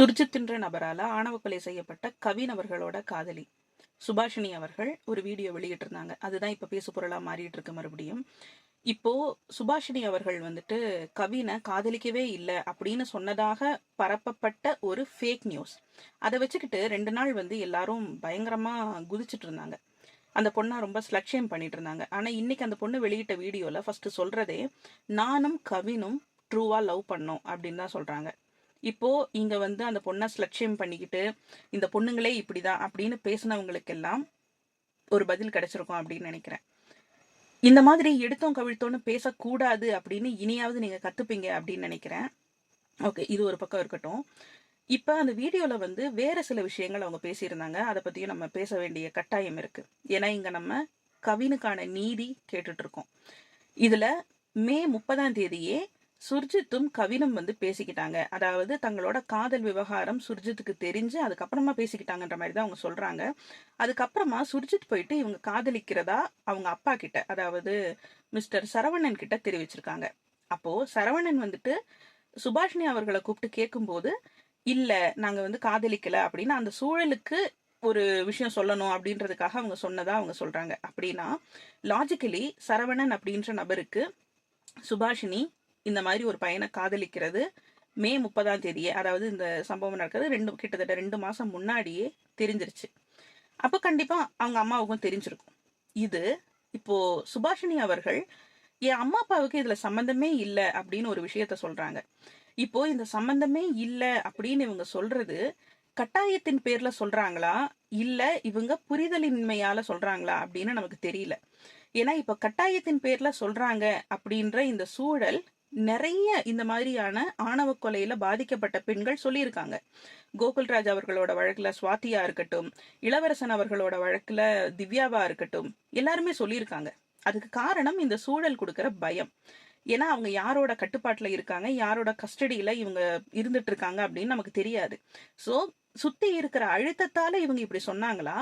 சுர்ஜித் நபரால ஆணவ கொலை செய்யப்பட்ட கவின் அவர்களோட காதலி. சுபாஷினி அவர்கள் ஒரு வீடியோ வெளியிட்டிருந்தாங்க. அதுதான் இப்ப பேசு பொருளா மாறிட்டு இருக்கு மறுபடியும். இப்போ சுபாஷினி அவர்கள் வந்துட்டு கவினை காதலிக்கவே இல்லை அப்படின்னு சொன்னதாக பரப்பப்பட்ட ஒரு ஃபேக் நியூஸ் அதை வச்சுக்கிட்டு ரெண்டு நாள் வந்து எல்லாரும் பயங்கரமா குதிச்சுட்டு இருந்தாங்க அந்த பொண்ணை ரொம்ப ஸ்லட்சியம் பண்ணிட்டு இருந்தாங்க ஆனா இன்னைக்கு அந்த பொண்ணு வெளியிட்ட வீடியோல ஃபர்ஸ்ட் சொல்றதே நானும் கவினும் ட்ரூவா லவ் பண்ணோம் அப்படின்னு தான் சொல்றாங்க. இப்போ இங்க வந்து அந்த பொண்ணை ஸ்லட்சியம் பண்ணிக்கிட்டு இந்த பொண்ணுங்களே இப்படிதான் அப்படின்னு பேசினவங்களுக்கெல்லாம் ஒரு பதில் கிடைச்சிருக்கும் அப்படின்னு நினைக்கிறேன். இந்த மாதிரி எடுத்தோம் கவிழ்த்தோன்னு பேசக்கூடாது அப்படின்னு இனியாவது நீங்க கத்துப்பீங்க அப்படின்னு நினைக்கிறேன். ஓகே இது ஒரு பக்கம் இருக்கட்டும். இப்ப அந்த வீடியோல வந்து வேற சில விஷயங்கள் அவங்க பேசியிருந்தாங்க. அதை பத்தியும் நம்ம பேச வேண்டிய கட்டாயம் இருக்கு. ஏன்னா இங்க நம்ம கவினுக்கான நீதி கேட்டுட்டு இருக்கோம். இதுல மே முப்பதாம் தேதியே சுர்ஜித்தும் கவினும் வந்து பேசிக்கிட்டாங்க. அதாவது தங்களோட காதல் விவகாரம் சுர்ஜித்துக்கு தெரிஞ்சு அதுக்கப்புறமா பேசிக்கிட்டாங்கன்ற மாதிரி தான் அவங்க சொல்றாங்க. அதுக்கப்புறமா சுர்ஜித் போயிட்டு இவங்க காதலிக்கிறதா அவங்க அப்பா கிட்ட அதாவது மிஸ்டர் சரவணன் கிட்ட தெரிவிச்சிருக்காங்க. அப்போ சரவணன் வந்துட்டு சுபாஷினி அவர்களை கூப்பிட்டு கேட்கும்போது இல்ல நாங்க வந்து காதலிக்கல அப்படின்னு அந்த சூழலுக்கு ஒரு விஷயம் சொல்லணும் அப்படின்றதுக்காக அவங்க சொன்னதா அவங்க சொல்றாங்க. அப்படின்னா லாஜிக்கலி சரவணன் அப்படின்ற நபருக்கு சுபாஷினி இந்த மாதிரி ஒரு பையனை காதலிக்கிறது மே முப்பதாம் தேதியே அதாவது இந்த சம்பவம் நடக்கிறது ரெண்டு கிட்டத்தட்ட ரெண்டு மாசம் முன்னாடியே தெரிஞ்சிருச்சு. அப்ப கண்டிப்பா அவங்க அம்மாவுக்கும் தெரிஞ்சிருக்கும். இது இப்போ சுபாஷினி அவர்கள் என் அம்மா அப்பாவுக்கு இதுல சம்பந்தமே இல்லை அப்படின்னு ஒரு விஷயத்த சொல்றாங்க. இப்போ இந்த சம்பந்தமே இல்லை அப்படின்னு இவங்க சொல்றது கட்டாயத்தின் பேர்ல சொல்றாங்களா? இல்ல இவங்க புரிதலின்மையால சொல்றாங்களா அப்படின்னு நமக்கு தெரியல. ஏன்னா இப்ப கட்டாயத்தின் பேர்ல சொல்றாங்க அப்படின்ற இந்த சூழல் நிறைய இந்த மாதிரியான ஆணவ கொலையில பாதிக்கப்பட்ட பெண்கள் சொல்லியிருக்காங்க. கோகுல்ராஜ் அவர்களோட வழக்குல சுவாத்தியா இருக்கட்டும் இளவரசன் அவர்களோட வழக்குல திவ்யாவா இருக்கட்டும் எல்லாருமே சொல்லியிருக்காங்க. அதுக்கு காரணம் இந்த சூழல் கொடுக்கிற பயம். ஏன்னா அவங்க யாரோட கட்டுப்பாட்டுல இருக்காங்க யாரோட கஸ்டடியில இவங்க இருந்துட்டு இருக்காங்க அப்படின்னு நமக்கு தெரியாது. சோ சுத்தி இருக்கிற அழுத்தத்தால இவங்க இப்படி சொன்னாங்களா?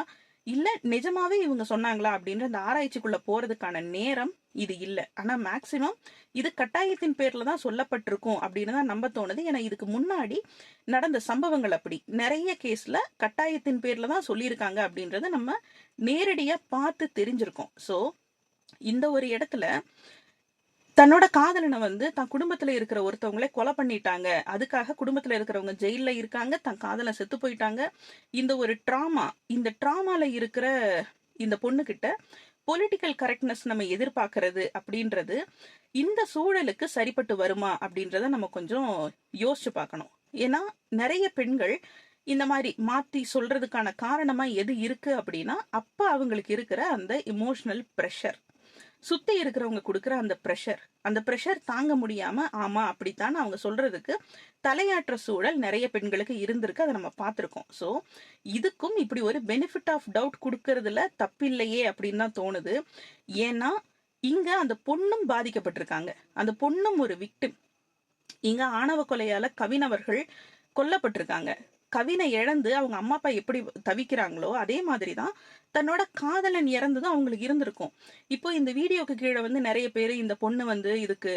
இல்ல நிஜமாவே இவங்க சொன்னாங்களா அப்படின்ற அந்த ஆராய்ச்சிக்குள்ள போறதுக்கான நேரம் இது இல்ல. ஆனா மேக்சிமம் இது கட்டாயத்தின் பேர்ல தான் சொல்லப்பட்டிருக்கும் அப்படின்னு தான் நம்ப தோணுது. ஏன்னா இதுக்கு முன்னாடி நடந்த சம்பவங்கள் அப்படி. நிறைய கேஸ்ல கட்டாயத்தின் பேர்ல தான் சொல்லியிருக்காங்க அப்படின்றத நம்ம நேரடியா பார்த்து தெரிஞ்சிருக்கோம். சோ இந்த ஒரு இடத்துல தன்னோட காதலனை வந்து தன் குடும்பத்துல இருக்கிற ஒருத்தவங்களே கொலை பண்ணிட்டாங்க. அதுக்காக குடும்பத்துல இருக்கிறவங்க ஜெயில இருக்காங்க. தன் காதலை செத்து போயிட்டாங்க. இந்த ஒரு ட்ராமா இந்த ட்ராமால இருக்கிற இந்த பொண்ணு கிட்ட பொலிட்டிக்கல் கரெக்ட்னஸ் நம்ம எதிர்பார்க்கறது அப்படின்றது இந்த சூழலுக்கு சரிப்பட்டு வருமா அப்படின்றத நம்ம கொஞ்சம் யோசிச்சு பார்க்கணும். ஏன்னா நிறைய பெண்கள் இந்த மாதிரி மாத்தி சொல்றதுக்கான காரணமா எது இருக்கு அப்படின்னா அப்ப அவங்களுக்கு இருக்கிற அந்த இமோஷனல் ப்ரெஷர் சுத்தி இருக்கிறவங்க கொடுக்குற அந்த ப்ரெஷர் அந்த ப்ரெஷர் தாங்க முடியாம ஆமா அப்படித்தான் அவங்க சொல்றதுக்கு தலையாற்ற சூழல் நிறைய பெண்களுக்கு இருந்திருக்கு. அதை நம்ம பார்த்துருக்கோம். ஸோ இதுக்கும் இப்படி ஒரு பெனிஃபிட் ஆஃப் டவுட் கொடுக்கறதுல தப்பில்லையே அப்படின்னு தான் தோணுது. ஏன்னா இங்க அந்த பொண்ணும் பாதிக்கப்பட்டிருக்காங்க. அந்த பொண்ணும் ஒரு விக்டிம் இங்க ஆணவ கொலையால கவினவர்கள் கொல்லப்பட்டிருக்காங்க. கவினை இழந்து அவங்க அம்மா அப்பா எப்படி தவிக்கிறாங்களோ அதே மாதிரி தான் தன்னோட காதலன் இறந்ததும் அவங்களுக்கு இருந்திருக்கும். இப்போ இந்த வீடியோக்கு கீழே வந்து நிறைய பேர் இந்த பொண்ணு வந்து இதுக்கு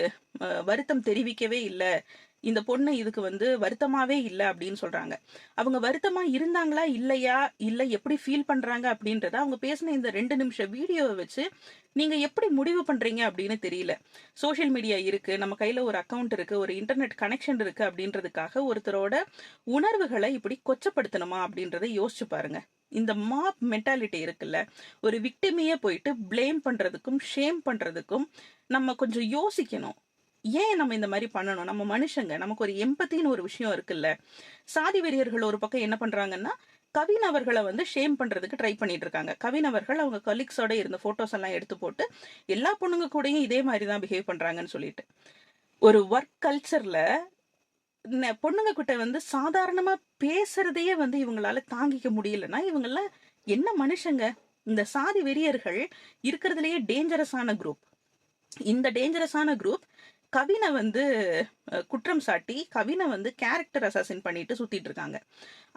வருத்தம் தெரிவிக்கவே இல்லை. இந்த பொண்ணு இதுக்கு வந்து வருத்தமாவே இல்லை அப்படின்னு சொல்றாங்க. அவங்க வருத்தமா இருந்தாங்களா? இல்லையா? இல்லை எப்படி ஃபீல் பண்றாங்க? அப்படின்றத அவங்க பேசின இந்த ரெண்டு நிமிஷம் வீடியோவை வச்சு நீங்க எப்படி முடிவு பண்றீங்க? அப்படின்னு தெரியல. சோசியல் மீடியா இருக்கு நம்ம கையில ஒரு அக்கௌண்ட் இருக்கு ஒரு இன்டர்நெட் கனெக்ஷன் இருக்கு அப்படின்றதுக்காக ஒருத்தரோட உணர்வுகளை இப்படி கொச்சப்படுத்தணுமா? அப்படின்றத யோசிச்சு பாருங்க. இந்த மாப் மென்டாலிட்டி இருக்குல்ல ஒரு விக்டிமையே போயிட்டு பிளேம் பண்றதுக்கும் ஷேம் பண்றதுக்கும் நம்ம கொஞ்சம் யோசிக்கணும். ஏன் நம்ம இந்த மாதிரி பண்ணணும்? நம்ம மனுஷங்க நமக்கு ஒரு எம்பத்தின்னு ஒரு விஷயம் இருக்குல்ல. சாதி வெறியர்கள் ஒரு பக்கம் என்ன பண்றாங்கன்னா கவின் அவர்களை வந்து ஷேம் பண்றதுக்கு ட்ரை பண்ணிட்டு இருக்காங்க. கவின் அவர்கள் அவங்க கலீக்ஸோட இருந்த போட்டோஸ் எல்லாம் எடுத்து போட்டு எல்லா பொண்ணுங்க கூடயும் இதே மாதிரி தான் பிஹேவ் பண்றாங்கன்னு சொல்லிட்டு. ஒரு ஒர்க் கல்ச்சர்ல பொண்ணுங்க கிட்ட வந்து சாதாரணமா பேசுறதையே வந்து இவங்களால தாங்கிக்க முடியலன்னா இவங்கள என்ன மனுஷங்க? இந்த சாதி வெறியர்கள் இருக்கிறதுலயே டேஞ்சரஸான குரூப் இந்த டேஞ்சரஸான குரூப் கவினை வந்து குற்றம் சாட்டி கவினை வந்து கேரக்டர் அசாசின் பண்ணிட்டு சுத்திட்டு இருக்காங்க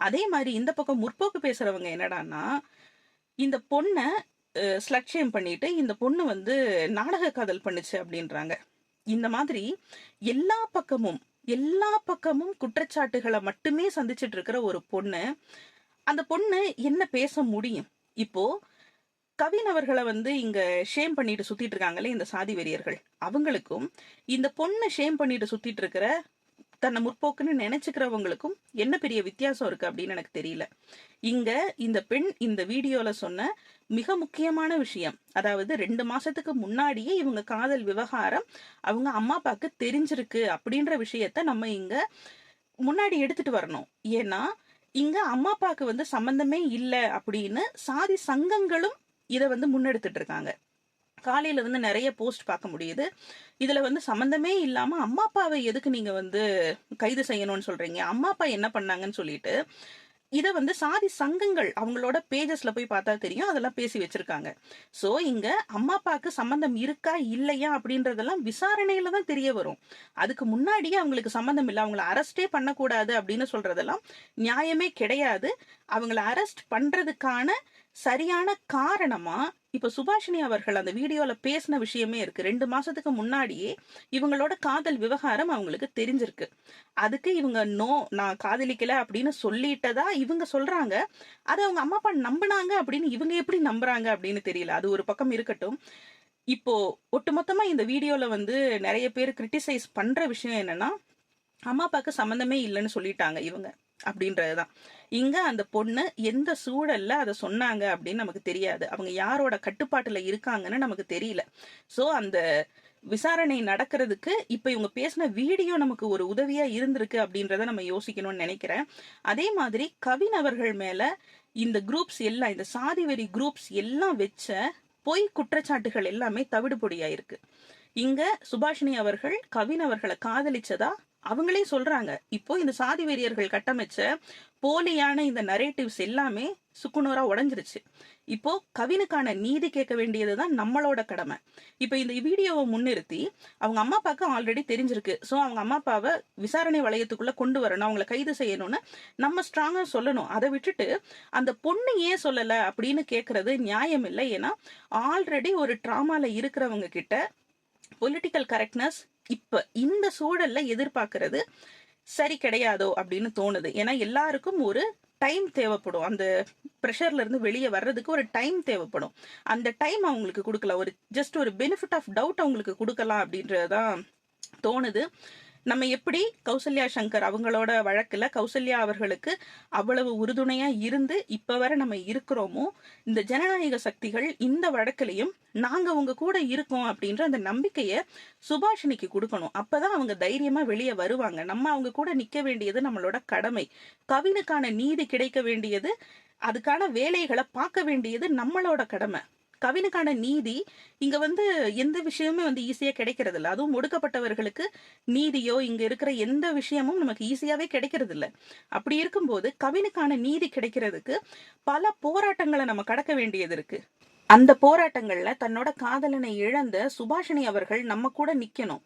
அதே மாதிரி இந்த பக்கம் முற்போக்கு பேசுறவங்க என்னடான்னா இந்த பொண்ணை ஸ்லட்சியம் பண்ணிட்டு இந்த பொண்ணு வந்து நாடக காதல் பண்ணுச்சு அப்படின்றாங்க. இந்த மாதிரி எல்லா பக்கமும் எல்லா பக்கமும் குற்றச்சாட்டுகளை மட்டுமே சந்திச்சிட்டு இருக்கிற ஒரு பொண்ணு அந்த பொண்ணு என்ன பேச முடியும்? இப்போ கவின் அவர்களை வந்து இங்க ஷேம் பண்ணிட்டு சுத்திட்டு இருக்காங்களே இந்த சாதி வெறியர்கள். அவங்களுக்கும் இந்த பொண்ணை ஷேம் பண்ணிட்டு சுத்திட்டு இருக்கிற தன்னை முற்போக்குன்னு நினைச்சுக்கிறவங்களுக்கும் என்ன பெரிய வித்தியாசம் இருக்கு அப்படின்னு எனக்கு தெரியல. இங்க இந்த பெண் இந்த வீடியோல சொன்ன மிக முக்கியமான விஷயம் அதாவது ரெண்டு மாசத்துக்கு முன்னாடியே இவங்க காதல் விவகாரம் அவங்க அம்மா அப்பாவுக்கு தெரிஞ்சிருக்கு அப்படின்ற விஷயத்த நம்ம இங்க முன்னாடி எடுத்துட்டு வரணும். ஏன்னா இங்க அம்மா அப்பாவுக்கு வந்து சம்பந்தமே இல்லை அப்படின்னு சாதி சங்கங்களும் இதை வந்து முன்னெடுத்துட்டு இருக்காங்க காலையில வந்து நிறைய போஸ்ட் பார்க்க முடியுது. இதுல வந்து சம்பந்தமே இல்லாம அம்மா அப்பாவை எதுக்கு நீங்க வந்து கைது செய்யணும்னு சொல்றீங்க? அம்மா அப்பா என்ன பண்ணாங்கன்னு சொல்லிட்டு இதை வந்து சாதி சங்கங்கள் அவங்களோட பேஜஸ்ல போய் பார்த்தா தெரியும். அதெல்லாம் பேசி வச்சிருக்காங்க. சோ இங்க அம்மா அப்பாவுக்கு சம்பந்தம் இருக்கா இல்லையா அப்படின்றதெல்லாம் விசாரணையில தான் தெரிய வரும். அதுக்கு முன்னாடியே அவங்களுக்கு சம்பந்தம் இல்லை. அவங்கள அரெஸ்டே பண்ணக்கூடாது அப்படின்னு சொல்றதெல்லாம் நியாயமே கிடையாது. அவங்கள அரெஸ்ட் பண்றதுக்கான சரியான காரணமா இப்ப சுபாஷினி அவர்கள் அந்த வீடியோல பேசின விஷயமே இருக்கு. ரெண்டு மாசத்துக்கு முன்னாடியே இவங்களோட காதல் விவகாரம் அவங்களுக்கு தெரிஞ்சிருக்கு. அதுக்கு இவங்க நோ நான் காதலிக்கல அப்படின்னு சொல்லிட்டதா இவங்க சொல்றாங்க. அதை அவங்க அம்மா அப்பா நம்பினாங்க அப்படின்னு இவங்க எப்படி நம்புறாங்க அப்படின்னு தெரியல. அது ஒரு பக்கம் இருக்கட்டும். இப்போ ஒட்டுமொத்தமா இந்த வீடியோல வந்து நிறைய பேர் கிரிட்டிசைஸ் பண்ற விஷயம் என்னன்னா அம்மா அப்பாவுக்கு சம்மந்தமே இல்லைன்னு சொல்லிட்டாங்க இவங்க. அப்படின்றதுதான். இங்க அந்த பொண்ணு எந்த சூழல்ல அதை சொன்னாங்க அப்படின்னு நமக்கு தெரியாது. அவங்க யாரோட கட்டுப்பாட்டுல இருக்காங்கன்னு நமக்கு தெரியல. சோ அந்த விசாரணை நடக்கிறதுக்கு இப்ப இவங்க பேசின வீடியோ நமக்கு ஒரு உதவியா இருந்திருக்கு அப்படின்றத நம்ம யோசிக்கணும்னு நினைக்கிறேன். அதே மாதிரி கவின் அவர்கள் மேல இந்த குரூப்ஸ் எல்லாம் இந்த சாதி வெறி குரூப்ஸ் எல்லாம் வச்ச பொய் குற்றச்சாட்டுகள் எல்லாமே தவிடுபொடியாயிருக்கு. இங்க சுபாஷினி அவர்கள் கவின் அவர்களை காதலிச்சதா அவங்களே சொல்றாங்க இப்போ இந்த சாதி வெறியர்கள் கட்டமைச்ச போலியான இந்த நரேட்டிவ்ஸ் எல்லாமே சுக்குநூறா உடஞ்சிருச்சு. இப்போ கவினுக்கான நீதி கேட்க வேண்டியதுதான் நம்மளோட கடமை. இப்போ இந்த வீடியோவை முன்னிறுத்தி அவங்க அம்மா அப்பாவுக்கு ஆல்ரெடி தெரிஞ்சிருக்கு. ஸோ அவங்க அம்மா அப்பாவை விசாரணை வளையத்துக்குள்ள கொண்டு வரணும் அவங்களை கைது செய்யணும்னு நம்ம ஸ்ட்ராங்கா சொல்லணும். அதை விட்டுட்டு அந்த பொண்ணு ஏன் சொல்லல அப்படின்னு கேட்கறது நியாயம் இல்லை ஏன்னா ஆல்ரெடி ஒரு ட்ராமால இருக்கிறவங்க கிட்ட பொலிட்டிக்கல் கரெக்ட்னஸ் இப்ப இந்த சூழல்ல எதிர்பார்க்கறது சரி கிடையாதோ அப்படின்னு தோணுது. ஏன்னா எல்லாருக்கும் ஒரு டைம் தேவைப்படும். அந்த ப்ரெஷர்ல இருந்து வெளியே வர்றதுக்கு ஒரு டைம் தேவைப்படும். அந்த டைம் அவங்களுக்கு கொடுக்கலாம். ஒரு ஜஸ்ட் ஒரு பெனிஃபிட் ஆஃப் டவுட் அவங்களுக்கு கொடுக்கலாம் அப்படின்றதுதான் தோணுது. நம்ம எப்படி கௌசல்யா சங்கர் அவங்களோட வழக்கில் கௌசல்யா அவர்களுக்கு அவ்வளவு உறுதுணையாக இருந்து இப்போ வரை நம்ம இருக்கிறோமோ இந்த ஜனநாயக சக்திகள் இந்த வழக்கிலையும் நாங்கள் உங்கள் கூட இருக்கோம் அப்படின்ற அந்த நம்பிக்கையை சுபாஷினிக்கு கொடுக்கணும். அப்போ தான் அவங்க தைரியமாக வெளியே வருவாங்க. நம்ம அவங்க கூட நிற்க வேண்டியது நம்மளோட கடமை. கவினுக்கான நீதி கிடைக்க வேண்டியது அதுக்கான வேலைகளை பார்க்க வேண்டியது நம்மளோட கடமை. கவினுக்கான நீதி இங்க வந்து எந்த விஷயமுமே வந்து ஈஸியா கிடைக்கிறது இல்ல அதுவும் ஒடுக்கப்பட்டவர்களுக்கு நீதியோ இங்க இருக்கிற எந்த விஷயமும் நமக்கு ஈஸியாவே கிடைக்கிறது இல்லை அப்படி இருக்கும்போது கவினுக்கான நீதி கிடைக்கிறதுக்கு பல போராட்டங்களை நம்ம கடக்க வேண்டியது இருக்கு. அந்த போராட்டங்கள்ல தன்னோட காதலனை இழந்த சுபாஷினி அவர்கள் நம்ம கூட நிக்கணும்.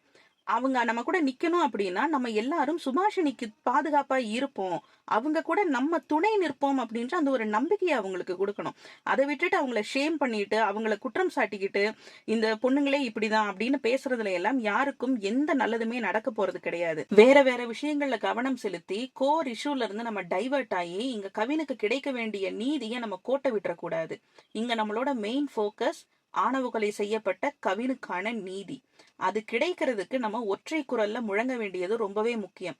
அவங்க நம்ம கூட நிக்கணும் அப்படின்னா நம்ம எல்லாரும் சுபாஷினிக்கு பாதுகாப்பா இருப்போம். அவங்க கூட நம்ம துணை நிற்போம் அப்படின்ற அந்த ஒரு நம்பிக்கையை அவங்களுக்கு கொடுக்கணும். அதை விட்டுட்டு அவங்கள ஷேம் பண்ணிட்டு அவங்கள குற்றம் சாட்டிக்கிட்டு இந்த பொண்ணுங்களே இப்படிதான் அப்படின்னு பேசுறதுல எல்லாம் யாருக்கும் எந்த நல்லதுமே நடக்க போறது கிடையாது. வேற வேற விஷயங்கள்ல கவனம் செலுத்தி கோர் இஷ்யூல இருந்து நம்ம டைவர்ட் ஆகி இங்க கவினுக்கு கிடைக்க வேண்டிய நீதியை நம்ம கோட்டை விட்டுறக்கூடாது. இங்க நம்மளோட மெயின் ஃபோக்கஸ் ஆணவுகளை செய்யப்பட்ட கவினுக்கான நீதி. அது கிடைக்கிறதுக்கு நம்ம ஒற்றை குரல்ல முழங்க வேண்டியது ரொம்பவே முக்கியம்.